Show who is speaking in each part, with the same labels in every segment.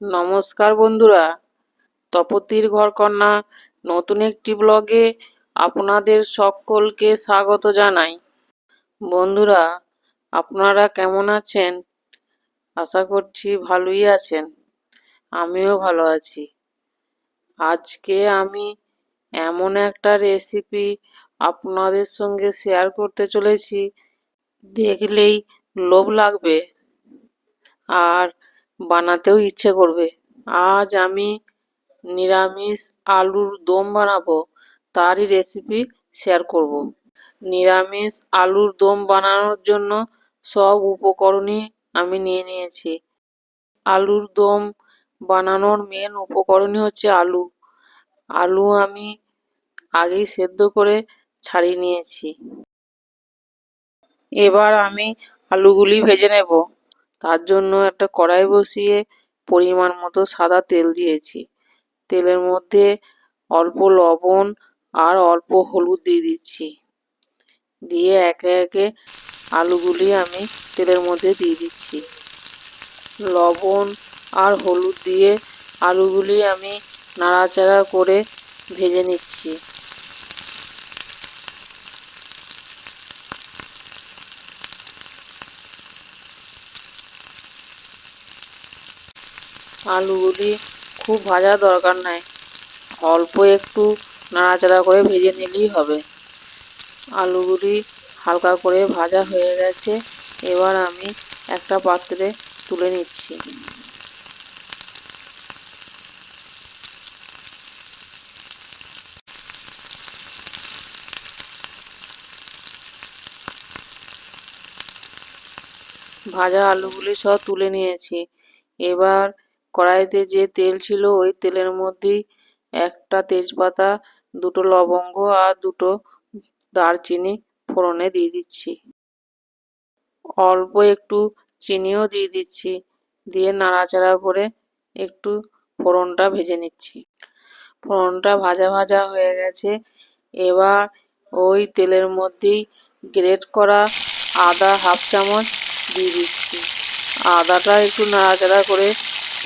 Speaker 1: নমস্কার বন্ধুরা। তপতির ঘরকন্যা নতুন একটি ব্লগে আপনাদের সকলকে স্বাগত জানাই। বন্ধুরা, আপনারা কেমন আছেন? আশা করছি ভালোই আছেন। আমিও ভালো আছি। আজকে আমি এমন একটা রেসিপি আপনাদের সঙ্গে শেয়ার করতে চলেছি। দেখলেই লোভ লাগবে। আর বানাতেও ইচ্ছে করবে। আজ আমি নিরামিষ আলুর দম বানাবো, তারই রেসিপি শেয়ার করব। নিরামিষ আলুর দম বানানোর জন্য সব উপকরণই আমি নিয়ে নিয়েছি। আলুর দম বানানোর মেন উপকরণই হচ্ছে আলু। আলু আমি আগেই সেদ্ধ করে ছাড়িয়ে নিয়েছি। এবার আমি আলুগুলি ভেজে নেব। তার জন্য একটা কড়াই বসিয়ে পরিমাণ মতো সাদা তেল দিয়েছি। তেলের মধ্যে অল্প লবণ আর অল্প হলুদ দিয়ে দিচ্ছি। দিয়ে একে একে আলুগুলি আমি তেলের মধ্যে দিয়ে দিচ্ছি। লবণ আর হলুদ দিয়ে আলুগুলি আমি নাড়াচাড়া করে ভেজে নিচ্ছি। আলুগুলি খুব ভাজা দরকার নাই, অল্প একটু নাড়াচাড়া করে ভেজে নিলেই হবে। আলুগুলি হালকা করে ভাজা হয়ে গেছে, এবার আমি একটা পাত্রে তুলে নিচ্ছি। ভাজা আলুগুলি সব তুলে নিয়েছি। এবার কড়াইতে যে তেল ছিল, ওই তেলের মধ্যেই একটা তেজপাতা, দুটো লবঙ্গ আর দুটো দারচিনি ফোড়নে দিয়ে দিচ্ছি। অল্প একটু চিনিও দিয়ে দিচ্ছি। দিয়ে নাড়াচাড়া করে একটু ফোড়নটা ভেজে নিচ্ছি। ফোড়নটা ভাজা ভাজা হয়ে গেছে। এবার ওই তেলের মধ্যেই গ্রেট করা আদা হাফ চামচ দিয়ে দিচ্ছি। আদাটা একটু নাড়াচাড়া করে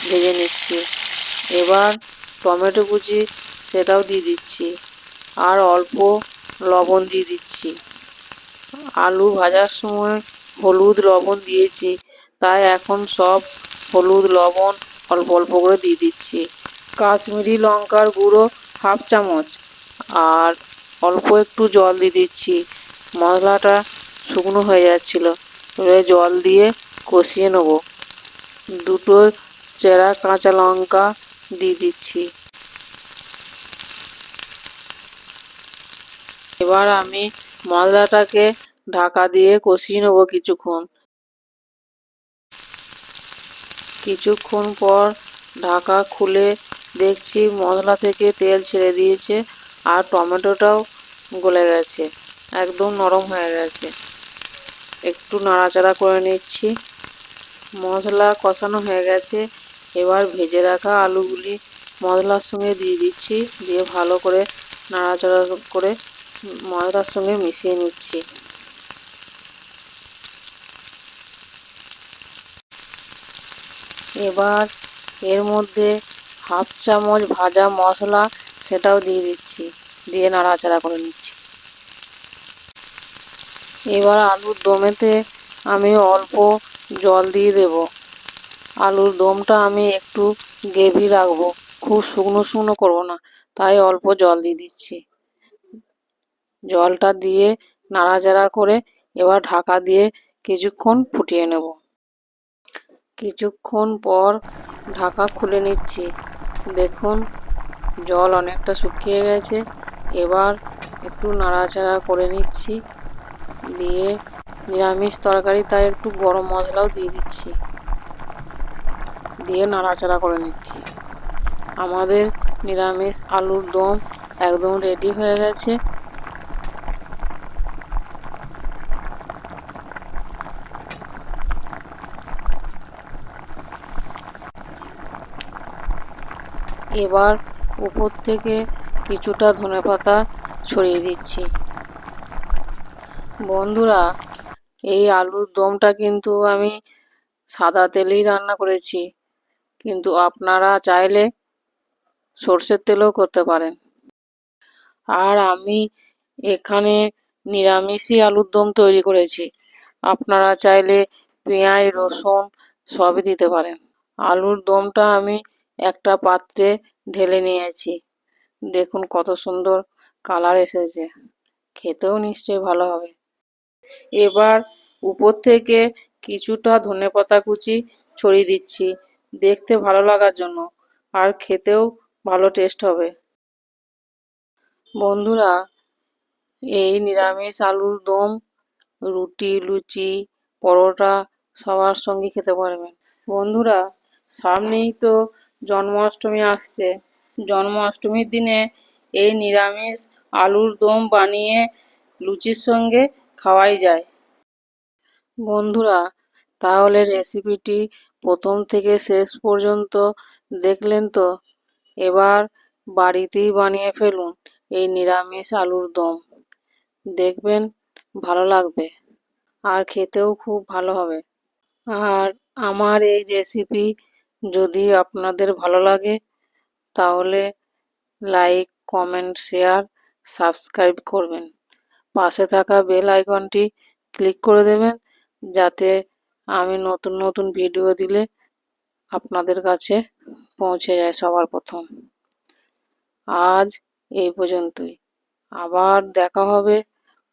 Speaker 1: ভেজে নিচ্ছি। এবার টমেটো কুচি সেটাও দিয়ে দিচ্ছি। আর অল্প লবণ দিয়ে দিচ্ছি। আলু ভাজার সময় হলুদ লবণ দিয়েছি, তাই এখন সব হলুদ লবণ অল্প অল্প করে দিয়ে দিচ্ছি। কাশ্মীরি লঙ্কার গুঁড়ো হাফ চামচ। আর অল্প একটু জল দিয়ে দিচ্ছি। মশলাটা শুকনো হয়ে যাচ্ছিল। জল দিয়ে কষিয়ে নেব। দুটো চেরা কাঁচা লঙ্কা দিয়ে দিচ্ছি। এবার আমি মশলাটাকে ঢাকা দিয়ে কষিয়ে নেব কিছুক্ষণ। কিছুক্ষণ পর ঢাকা খুলে দেখছি মশলা থেকে তেল ছেড়ে দিয়েছে আর টমেটোটাও গলে গেছে, একদম নরম হয়ে গেছে। একটু নাড়াচাড়া করে নিচ্ছি। মশলা কষানো হয়ে গেছে এবার ভেজে রাখা আলুগুলি মশলার সঙ্গে দিয়ে দিচ্ছি, দিয়ে ভালো করে নাড়াচাড়া করে মশলার সঙ্গে মিশিয়ে নিচ্ছি। এবার এর মধ্যে হাফ চামচ ভাজা মশলা সেটাও দিয়ে দিচ্ছি, দিয়ে নাড়াচাড়া করে নিচ্ছি। এবার আলুর দমেতে আমি অল্প জল দিয়ে দেব। আলুর দমটা আমি একটু গ্রেভি রাখব। খুব শুকনো শুকনো করব না, তাই অল্প জল দিয়ে দিচ্ছি। জলটা দিয়ে নাড়াচাড়া করে এবার ঢাকা দিয়ে কিছুক্ষণ ফুটিয়ে নেব। কিছুক্ষণ পর ঢাকা খুলে নিচ্ছি। দেখুন, জল অনেকটা শুকিয়ে গেছে। এবার একটু নাড়াচাড়া করে নিচ্ছি। দিয়ে নিরামিষ তরকারি, তাই একটু গরম মশলাও দিয়ে দিচ্ছি। দিয়ে নাড়াচাড়া করে নিচ্ছি। আমাদের নিরামিষ আলুর দম একদম রেডি হয়ে গেছে। এবার উপর থেকে কিছুটা ধনেপাতা ছড়িয়ে দিচ্ছি। বন্ধুরা, এই আলুর দমটা কিন্তু আমি সাদা তেলেই রান্না করেছি। কিন্তু আপনারা চাইলে সর্ষের তেলেও করতে পারেন। আর আমি এখানে নিরামিষই আলুর দম তৈরি করেছি। আপনারা চাইলে পেঁয়াজ, রসুন সবই দিতে পারেন। আলুর দমটা আমি একটা পাত্রে ঢেলে নিয়েছি। দেখুন কত সুন্দর কালার এসেছে। খেতেও নিশ্চয়ই ভালো হবে। এবার উপর থেকে কিছুটা ধনেপাতা কুচি ছড়িয়ে দিচ্ছি। দেখতে ভালো লাগার জন্য, আর খেতেও ভালো টেস্ট হবে। বন্ধুরা, এই নিরামিষ আলুর দম, রুটি, লুচি, পরোটা সবার সঙ্গে খেতে পারবেন। বন্ধুরা, সামনেই তো জন্মাষ্টমী আসছে। জন্মাষ্টমীর দিনে এই নিরামিষ আলুর দম বানিয়ে লুচির সঙ্গে খাওয়াই যায়। বন্ধুরা, তাহলে রেসিপিটি প্রথম থেকে শেষ পর্যন্ত দেখলেন তো? এবার বাড়িতেই বানিয়ে ফেলুন এই নিরামিষ আলুর দম। দেখবেন ভালো লাগবে, আর খেতেও খুব ভালো হবে। আর আমার এই রেসিপি যদি আপনাদের ভালো লাগে, তাহলে লাইক কমেন্ট শেয়ার সাবস্ক্রাইব করবেন। পাশে থাকা বেল আইকনটি ক্লিক করে দেবেন, যাতে আমি নতুন নতুন ভিডিও দিলে আপনাদের কাছে পৌঁছে যায় সবার প্রথম। আজ এই পর্যন্তই। আবার দেখা হবে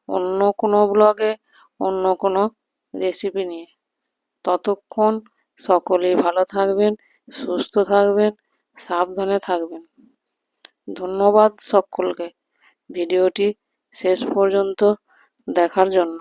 Speaker 1: অন্য কোনো ব্লগে অন্য কোনো রেসিপি নিয়ে। ততক্ষণ সকলেই ভালো থাকবেন, সুস্থ থাকবেন, সাবধানে থাকবেন। ধন্যবাদ সকলকে। ভিডিওটি শেষ পর্যন্ত দেখার জন্য।